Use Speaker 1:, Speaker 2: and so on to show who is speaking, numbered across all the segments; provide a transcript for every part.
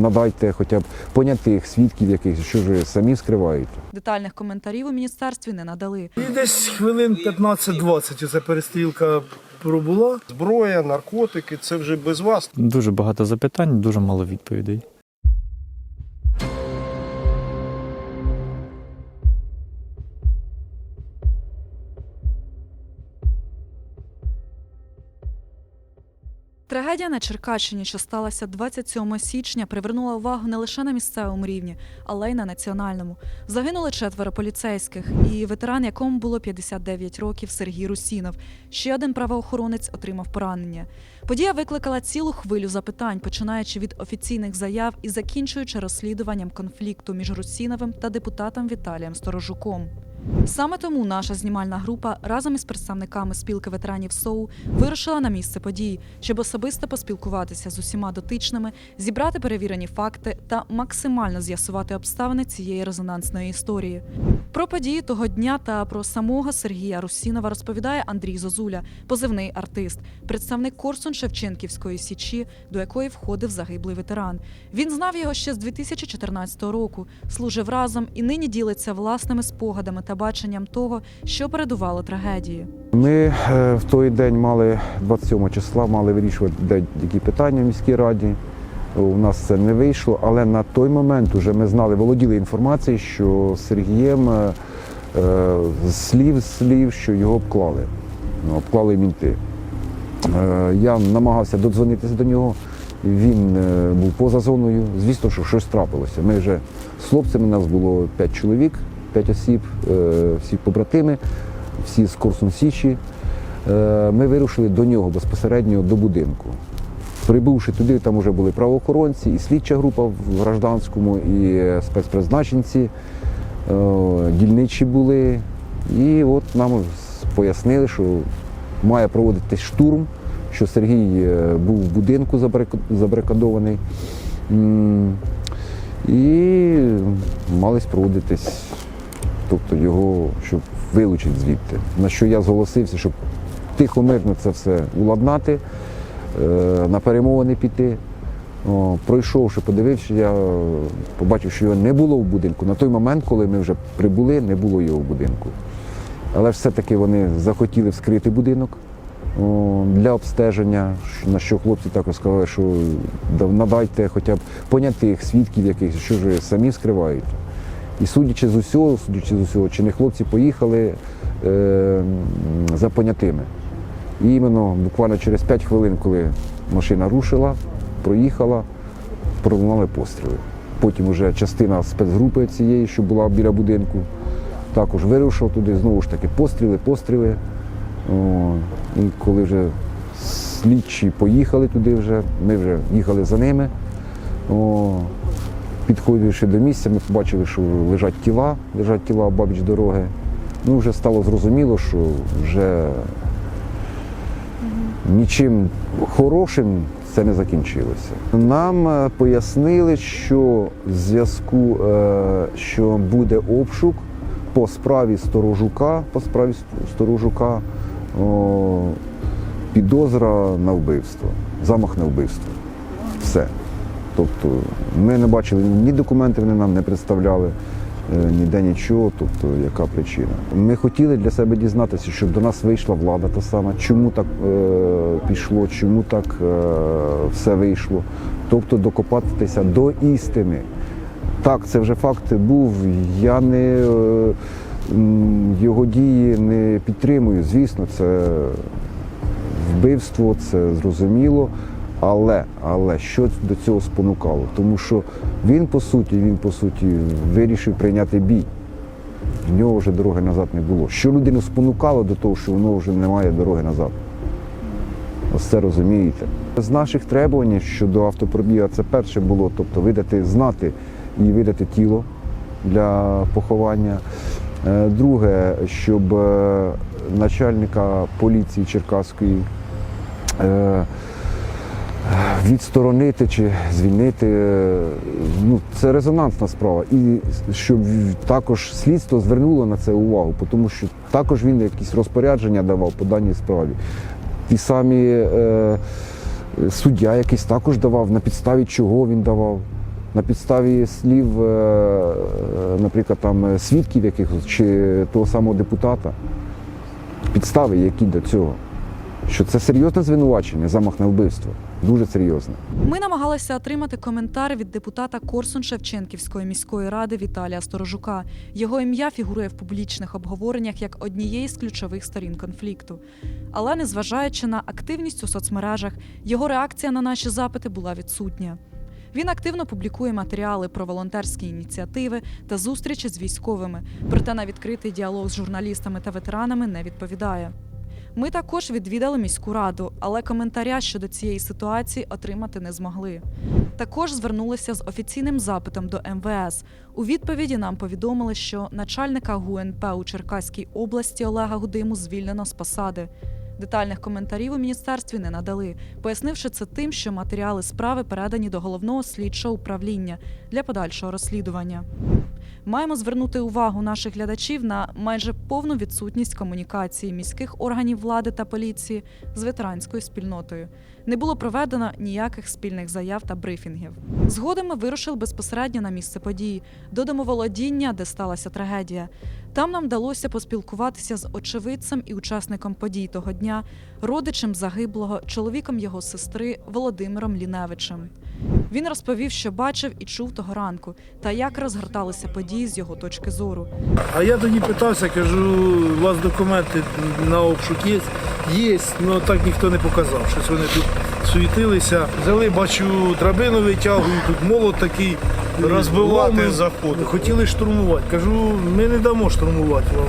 Speaker 1: надайте хоча б понятих свідків яких що ж самі скриваєте.
Speaker 2: Детальних коментарів у міністерстві не надали.
Speaker 3: І десь хвилин 15-20 ця перестрілка пробула.
Speaker 4: Зброя, наркотики це вже без вас.
Speaker 5: Дуже багато запитань, дуже мало відповідей.
Speaker 2: Трагедія на Черкащині, що сталася 27 січня, привернула увагу не лише на місцевому рівні, але й на національному. Загинули четверо поліцейських, і ветеран, якому було 59 років, Сергій Русінов. Ще один правоохоронець отримав поранення. Подія викликала цілу хвилю запитань, починаючи від офіційних заяв і закінчуючи розслідуванням конфлікту між Русіновим та депутатом Віталієм Сторожуком. Саме тому наша знімальна група разом із представниками спілки ветеранів СОУ вирушила на місце події, щоб особисто поспілкуватися з усіма дотичними, зібрати перевірені факти та максимально з'ясувати обставини цієї резонансної історії. Про події того дня та про самого Сергія Русінова розповідає Андрій Зозуля, позивний артист, представник Корсун Шевченківської січі, до якої входив загиблий ветеран. Він знав його ще з 2014 року, служив разом і нині ділиться власними спогадами та баченням того, що передувало трагедії.
Speaker 1: Ми е, в той день мали 27 числа, мали вирішувати деякі питання в міській раді. У нас це не вийшло, але на той момент вже ми знали, володіли інформацією, що Сергієм е, е, слів слів, що його обклали. Ну, Обклали мінти. Е, Я намагався додзвонитися до нього. Він е, був поза зоною. Звісно, що щось трапилося. Ми вже з хлопцями, нас було 5 чоловік, 5 осіб, е, всі побратими, всі з Корсун Січі. Е, Ми вирушили до нього безпосередньо до будинку. Прибувши туди, там вже були правоохоронці, і слідча група в гражданському, і е, спецпризначенці, дільничі були. І от нам пояснили, що має проводитись штурм, що Сергій був в будинку забарик- забарикадований. І мались проводитись, тобто його, щоб вилучити звідти. На що я зголосився, щоб тихо мирно це все уладнати, е, на перемовини піти. О, пройшовши, подивився, я побачив, що його не було в будинку. На той момент, коли ми вже прибули, не було його в будинку. Але все-таки вони захотіли вскрити будинок для обстеження, на що хлопці також сказали, що надайте хоча б понятих свідків якихось, що ж самі скриваєте. І судячи з усього, судячи з усього, чи не хлопці поїхали е, за понятими. І іменно буквально через 5 хвилин, коли машина рушила, проїхала, пролунали постріли. Потім вже частина спецгрупи цієї, що була біля будинку, також вирушив туди, знову ж таки постріли, постріли. О, і коли вже слідчі поїхали туди вже, ми вже їхали за ними. О, підходивши до місця, ми побачили, що лежать тіла, лежать тіла обабіч дороги. Ну, вже стало зрозуміло, що вже нічим хорошим це не закінчилося. Нам е, пояснили, що в зв'язку, е, що буде обшук по справі Сторожука, по справі Сторожука підозра на вбивство, замах на вбивство. Все. Тобто ми не бачили ні документів, вони нам не представляли, е, ніде нічого, тобто яка причина. Ми хотіли для себе дізнатися, щоб до нас вийшла влада та сама, чому так е, пішло, чому так е, все вийшло. Тобто докопатися до істини. Так, це вже факт був. Я не е, його дії не підтримую. Звісно, це вбивство, це зрозуміло. Але, але що до цього спонукало? Тому що він по суті, він по суті вирішив прийняти бій. В нього вже дороги назад не було. Що людину спонукало до того, що воно вже немає дороги назад? Ось це розумієте. З наших требувань щодо автопробіга це перше було, тобто видати, знати і видати тіло для поховання. Е, Друге, щоб е, начальника поліції Черкаської е, відсторонити чи звільнити. е, Ну, це резонансна справа. І щоб також слідство звернуло на це увагу, тому що також він якісь розпорядження давав по даній справі. Ті самі е, суддя якийсь також давав, на підставі чого він давав. На підставі слів, е, е, наприклад, там свідків якихось чи того самого депутата, підстави, які до цього. Що це серйозне звинувачення, замах на вбивство. Дуже серйозне.
Speaker 2: Ми намагалися отримати коментар від депутата Корсун Шевченківської міської ради Віталія Сторожука. Його ім'я фігурує в публічних обговореннях як однієї з ключових сторін конфлікту. Але незважаючи на активність у соцмережах, його реакція на наші запити була відсутня. Він активно публікує матеріали про волонтерські ініціативи та зустрічі з військовими, проте на відкритий діалог з журналістами та ветеранами не відповідає. Ми також відвідали міську раду, але коментаря щодо цієї ситуації отримати не змогли. Також звернулися з офіційним запитом до МВС. У відповіді нам повідомили, що начальника ГУНП у Черкаській області Олега Гудиму звільнено з посади. Детальних коментарів у міністерстві не надали, пояснивши це тим, що матеріали справи передані до головного слідчого управління для подальшого розслідування. Маємо звернути увагу наших глядачів на майже повну відсутність комунікації міських органів влади та поліції з ветеранською спільнотою. Не було проведено ніяких спільних заяв та брифінгів. Згодом ми вирушили безпосередньо на місце події до домоволодіння, де сталася трагедія. Там нам вдалося поспілкуватися з очевидцем і учасником подій того дня, родичем загиблого, чоловіком його сестри Володимиром Ліневичем. Він розповів, що бачив і чув того ранку, та як розгорталися події з його точки зору.
Speaker 3: А я тоді питався, кажу, у вас документи на обшук є? Є, але так ніхто не показав. Щось вони тут суетилися. Взяли, бачу, драбину витягують, тут молот такий.
Speaker 4: Розбивати
Speaker 3: Ломи. Хотіли штурмувати. Кажу, ми не дамо штурмувати вам.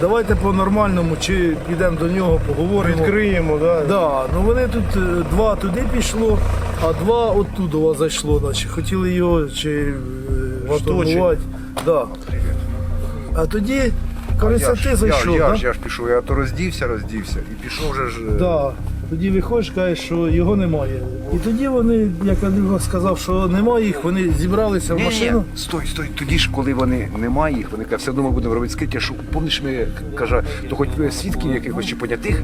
Speaker 3: Давайте по-нормальному, чи підемо до нього, поговоримо.
Speaker 4: Відкриємо, да.
Speaker 3: Да, ну вони тут е, два туди пішло, а два оттуда зайшло, наче хотіли його чи е, штурмувати. Да. А тоді,
Speaker 6: я
Speaker 3: ти зайшов,
Speaker 6: я,
Speaker 3: да?
Speaker 6: я, ж, я ж пішов, я то роздівся, роздівся і пішов вже ж. е,
Speaker 3: Да. Тоді виходиш, кажеш, що його немає. І тоді вони, як Андрюха сказав, що немає їх, вони зібралися в
Speaker 6: Ні, ні,
Speaker 3: машину.
Speaker 6: стой, стой. Тоді ж, коли вони немає їх, вони кажуть, все одно ми будемо робити скриття, що помниш, ми каже, то хоч свідків якихось чи понятих.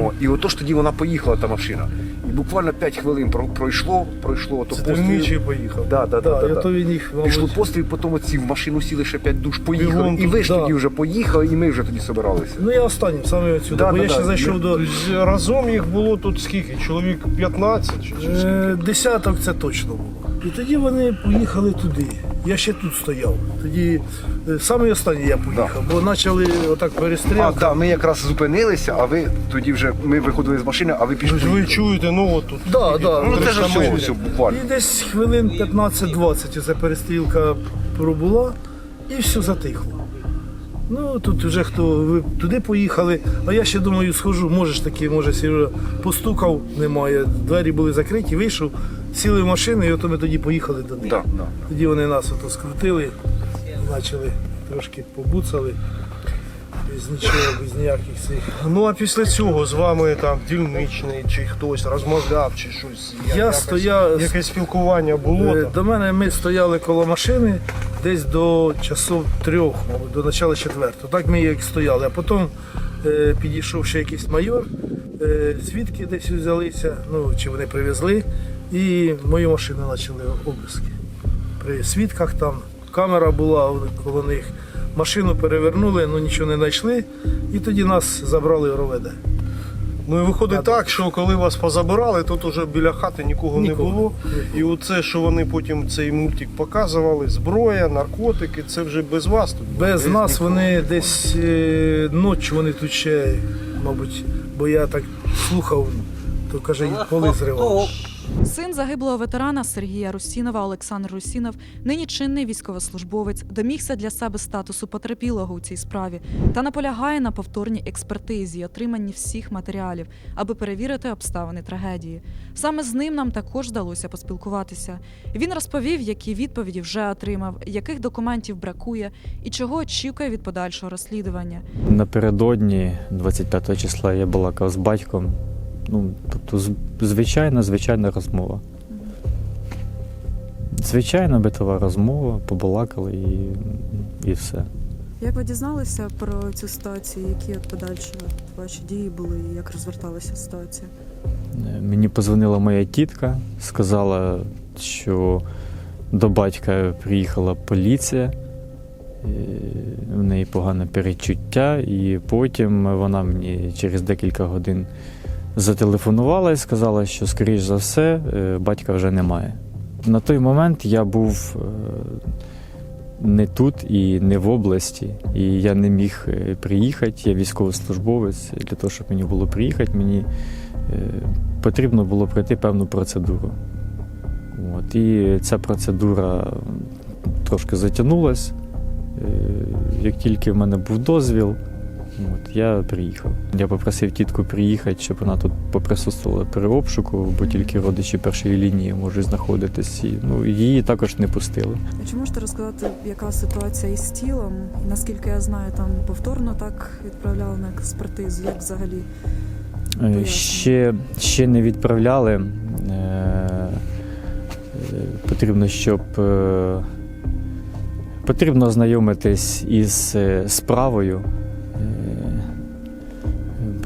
Speaker 6: О, і отож тоді вона поїхала, та машина. І буквально 5 хвилин пройшло, пройшло, то
Speaker 3: Це дільничий поїхав.
Speaker 6: Да, да, да, да,
Speaker 3: я
Speaker 6: да.
Speaker 3: то він їх, мабуть,
Speaker 6: Пішло постріл, потім оці в машину сіли ще 5 душ, поїхали.
Speaker 3: Бігом
Speaker 6: і ви ж
Speaker 3: тут,
Speaker 6: тоді
Speaker 3: да.
Speaker 6: вже поїхали, і ми вже тоді собиралися.
Speaker 3: Ну я останнім саме отсюди,
Speaker 6: Да,
Speaker 3: бо
Speaker 6: да,
Speaker 3: я ще
Speaker 6: да.
Speaker 3: зайшов до.
Speaker 4: Разом їх було тут скільки? Чоловік 15 чи чи скільки?
Speaker 3: Е, Десяток це точно було. І тоді вони поїхали туди. Я ще тут стояв. Тоді е, саме останній я поїхав, бо почали отак
Speaker 6: А,
Speaker 3: перестрілки.
Speaker 6: так, ми якраз зупинилися, а ви тоді вже ми виходили з машини, а ви пішли.
Speaker 4: Ви чуєте, ну от тут.
Speaker 3: Да, да,
Speaker 6: Ну, це ж все, все, буквально.
Speaker 3: І десь хвилин 15-20 ця перестрілка пробула і все затихло. Ну тут вже хто ви туди поїхали, а я ще думаю, схожу, можеш таки, може, Сережа постукав, немає. Двері були закриті, вийшов, сіли в машину, і ото ми тоді поїхали до них.
Speaker 6: Да, да.
Speaker 3: Тоді вони нас ото скрутили, почали трошки побуцали, без нічого, без ніяких цих.
Speaker 4: Ну а після цього з вами там дільничний чи хтось розмовляв, чи щось.
Speaker 3: Я
Speaker 4: якось-
Speaker 3: стояв-
Speaker 4: Якесь спілкування було
Speaker 3: Е,
Speaker 4: там?
Speaker 3: До мене ми стояли коло машини десь до часов трьох, до начала четвертого. Так ми як стояли. А потім е, підійшов ще якийсь майор, е, свідки десь взялися, ну чи вони привезли, і мою машину почали обиски. При свідках там камера була коло них. Машину перевернули, ну нічого не знайшли, і тоді нас забрали в РОВД.
Speaker 4: Ну і виходить так, що коли вас позабирали, тут уже біля хати нікого,
Speaker 3: Нікого.
Speaker 4: не було. І оце, що вони потім цей мультик показували, зброя, наркотики, це вже без вас тут. Без
Speaker 3: Без нас
Speaker 4: нікого.
Speaker 3: вони десь е, ночі вони тут ще, мабуть, бо я так слухав, то каже, коли поли зривав.
Speaker 2: Син загиблого ветерана Сергія Русінова Олександр Русінов, нині чинний військовослужбовець, домігся для себе статусу потерпілого у цій справі та наполягає на повторній експертизі отриманні всіх матеріалів, аби перевірити обставини трагедії. Саме з ним нам також вдалося поспілкуватися. Він розповів, які відповіді вже отримав, яких документів бракує і чого очікує від подальшого розслідування.
Speaker 5: Напередодні, 25 числа, я балакав з батьком. Ну, тобто, звичайна, звичайна розмова. Звичайна битова розмова, побалакали і, і все.
Speaker 2: Як ви дізналися про цю ситуацію? Які подальші ваші дії були і як розверталася ситуація?
Speaker 5: Мені позвонила моя тітка, сказала, що До батька приїхала поліція, в неї погане перечуття, і потім вона мені через декілька годин зателефонувала і сказала, що, скоріш за все, е, батька вже немає. На той момент я був е, не тут і не в області, і я не міг е, приїхати. Я військовослужбовець. Для того, щоб мені було приїхати, мені потрібно було пройти певну процедуру. От, і ця процедура трошки затягнулась. Е, Як тільки в мене був дозвіл, я приїхав. Я попросив тітку приїхати, щоб вона тут поприсутствувала при обшуку, бо тільки родичі першої лінії можуть знаходитись. І, ну, її також не пустили.
Speaker 2: А Чи можете розказати, яка ситуація із тілом? Наскільки я знаю, там повторно так відправляли на експертизу, як взагалі?
Speaker 5: Е, Ще, ще не відправляли. Е, е, Потрібно, щоб потрібно ознайомитись із справою.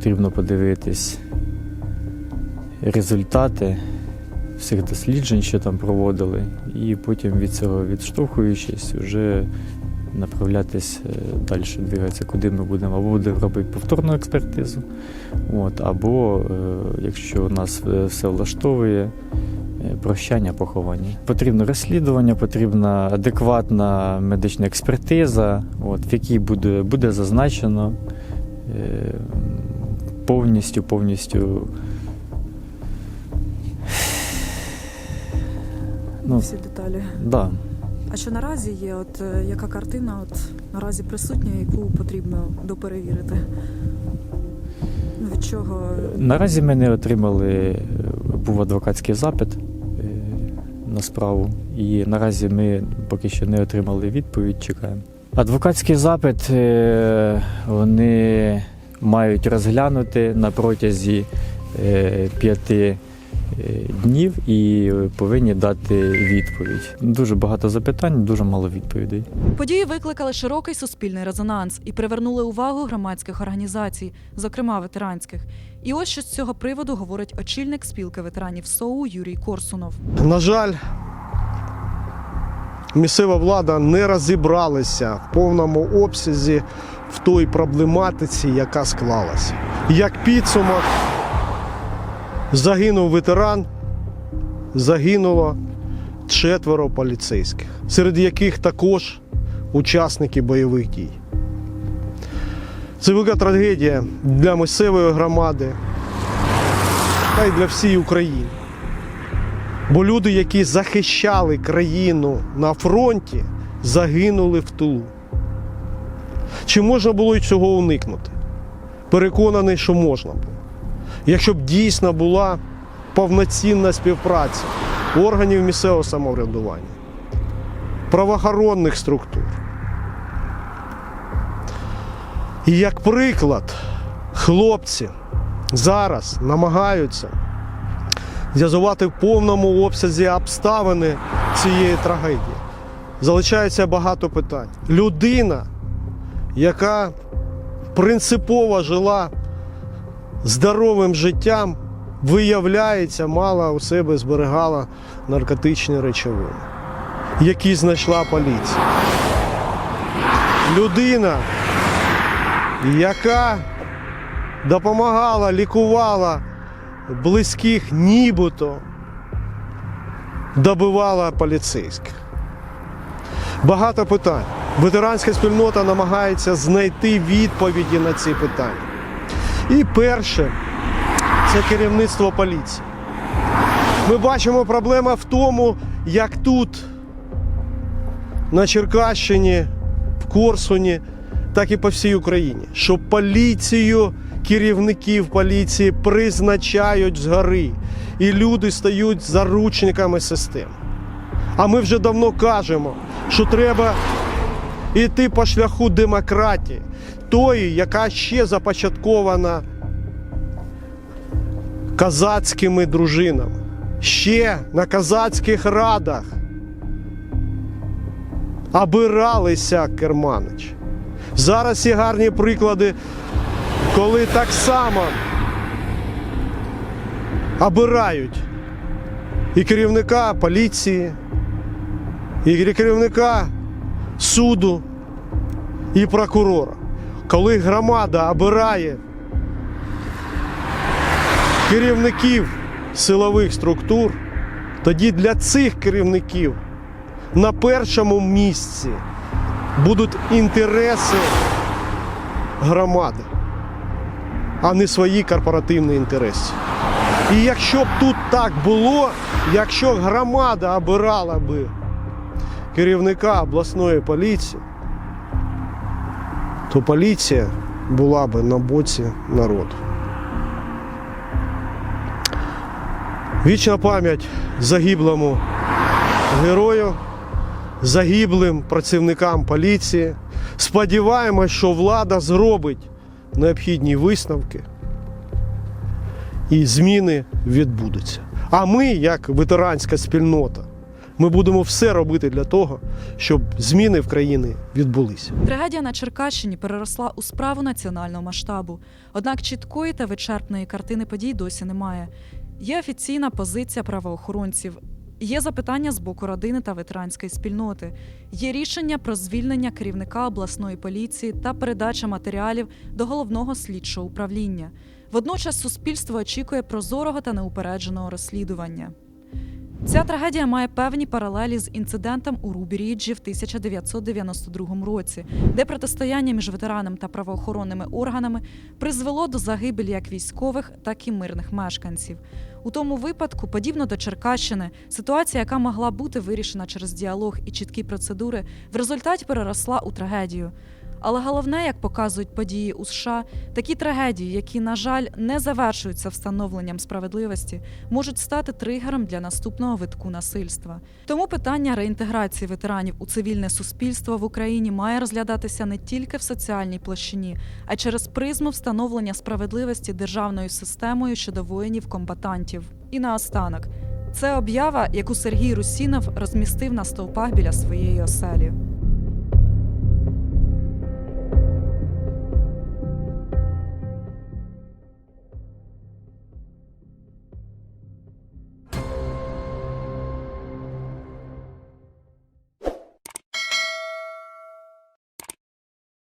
Speaker 5: Потрібно подивитись результати всіх досліджень, що там проводили, і потім від цього відштовхуючись, вже направлятись е, далі, двигатися, куди ми будемо, або будемо робити повторну експертизу, от, або е, якщо нас е, все влаштовує, е, прощання, поховання. Потрібно розслідування, потрібна адекватна медична експертиза, от, в якій буде, буде зазначено повністю, повністю. Ну,
Speaker 2: Всі деталі.
Speaker 5: да.
Speaker 2: А що наразі є? От е, яка картина от наразі присутня, яку потрібно доперевірити? Від чого
Speaker 5: Наразі ми не отримали, е, був адвокатський запит е, на справу, і наразі ми поки що не отримали відповідь, чекаємо. Адвокатський запит вони мають розглянути на протязі е, п'яти е, днів і повинні дати відповідь. Дуже багато запитань, дуже мало відповідей.
Speaker 2: події викликали широкий суспільний резонанс і привернули увагу громадських організацій, зокрема ветеранських. І ось що з цього приводу говорить очільник спілки ветеранів СОУ Юрій Корсунов.
Speaker 4: На жаль, місцева влада не розібралася в повному обсязі в той проблематиці, яка склалася. Як підсумок, загинув ветеран, загинуло четверо поліцейських, серед яких також учасники бойових дій. Це велика трагедія для місцевої громади та й для всієї України. Бо люди, які захищали країну на фронті, загинули в тилу. Чи можна було цього уникнути? Переконаний, що можна було. Якщо б дійсно була повноцінна співпраця органів місцевого самоврядування, правоохоронних структур. І як приклад, хлопці зараз намагаються з'язувати в повному обсязі обставини цієї трагедії. Залишається багато питань. Людина, яка принципово жила здоровим життям, виявляється, мала у себе зберігала наркотичні речовини, які знайшла поліція. Людина, яка допомагала, лікувала близьких, нібито добивала поліцейських. Багато питань. Ветеранська спільнота намагається знайти відповіді на ці питання. І перше це керівництво поліції. Ми бачимо, проблема в тому, як тут, на Черкащині, в Корсуні, так і по всій Україні, що поліцію, керівників поліції призначають згори, і люди стають заручниками системи. А ми вже давно кажемо, що треба йти по шляху демократії, тої, яка ще започаткована казацькими дружинами. Ще на казацьких радах обиралися керманич. Зараз є гарні приклади, коли так само обирають і керівника поліції, і керівника суду і прокурора. Коли громада обирає керівників силових структур, тоді для цих керівників на першому місці будуть інтереси громади, а не свої корпоративні інтереси. І якщо б тут так було, якщо громада обирала би керівника обласної поліції, то поліція була б на боці народу. Вічна пам'ять загиблому герою, загиблим працівникам поліції. Сподіваємось, що влада зробить необхідні висновки і зміни відбудуться. А ми, як ветеранська спільнота, ми будемо все робити для того, щоб зміни в країні відбулися.
Speaker 2: Трагедія на Черкащині переросла у справу національного масштабу. Однак чіткої та вичерпної картини подій досі немає. Є офіційна позиція правоохоронців. Є запитання з боку родини та ветеранської спільноти. Є рішення про звільнення керівника обласної поліції та передача матеріалів до головного слідчого управління. Водночас суспільство очікує прозорого та неупередженого розслідування. Ця трагедія має певні паралелі з інцидентом у Рубі-Ріджі в 1992 році, де протистояння між ветераном та правоохоронними органами призвело до загибелі як військових, так і мирних мешканців. У тому випадку, подібно до Черкащини, ситуація, яка могла бути вирішена через діалог і чіткі процедури, в результаті переросла у трагедію. Але головне, як показують події у США, такі трагедії, які, на жаль, не завершуються встановленням справедливості, можуть стати тригером для наступного витку насильства. Тому питання реінтеграції ветеранів у цивільне суспільство в Україні має розглядатися не тільки в соціальній площині, а через призму встановлення справедливості державною системою щодо воїнів-комбатантів. І наостанок. Це об'ява, яку Сергій Русінов розмістив на стовпах біля своєї оселі.